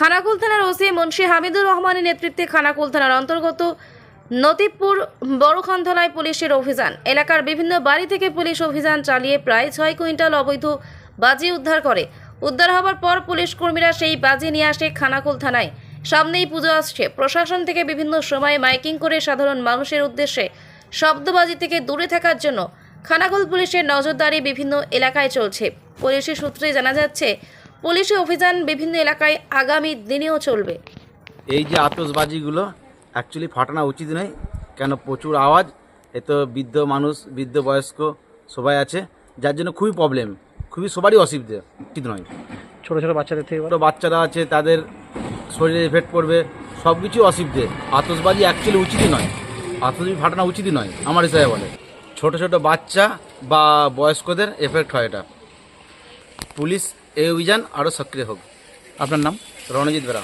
খানাকুল থানার ওসি মুন্সি হামিদুর রহমানের নেতৃত্বে খানাকুল থানার অন্তর্গত নতিবপুর বড়খানতলায় পুলিশের অভিযান। এলাকার বিভিন্ন বাড়ি থেকে পুলিশ অভিযান চালিয়ে প্রায় ছয় কুইন্টাল অবৈধ বাজি উদ্ধার করে। উদ্ধার হবার পর পুলিশ কর্মীরা সেই বাজি নিয়ে আসে খানাকুল থানায় সামনেই পুজো আসছে। প্রশাসন থেকে বিভিন্ন সময়ে মাইকিং করে সাধারণ মানুষের উদ্দেশ্যে শব্দবাজি থেকে দূরে থাকার জন্য খানাকুল পুলিশের নজরদারি বিভিন্ন এলাকায় চলছে। পুলিশের সূত্রে জানা যাচ্ছে পুলিশি অভিযান বিভিন্ন এলাকায় আগামী দিনেও চলবে। এই যে আতসবাজিগুলো অ্যাকচুয়ালি ফাটানো উচিত নয় কেন প্রচুর আওয়াজ এ তো বৃদ্ধ মানুষ বৃদ্ধ বয়স্ক সবাই আছে যার জন্য খুবই প্রবলেম খুবই সবারই অসুবিধে উচিত নয়। ছোট ছোট বাচ্চাদের থেকে ছোটো বাচ্চারা আছে তাদের শরীরে এফেক্ট পড়বে সব কিছু অসুবিধে আতসবাজি অ্যাকচুয়ালি উচিতই নয় আতসবাজি ফাটানো উচিতই নয় আমার হিসাবে বলে। ছোট ছোট বাচ্চা বা বয়স্কদের এফেক্ট হয় এটা। পুলিশ এই অভিযান আরও সক্রিয় হোক। আপনার নাম? রণজিৎ বেরা।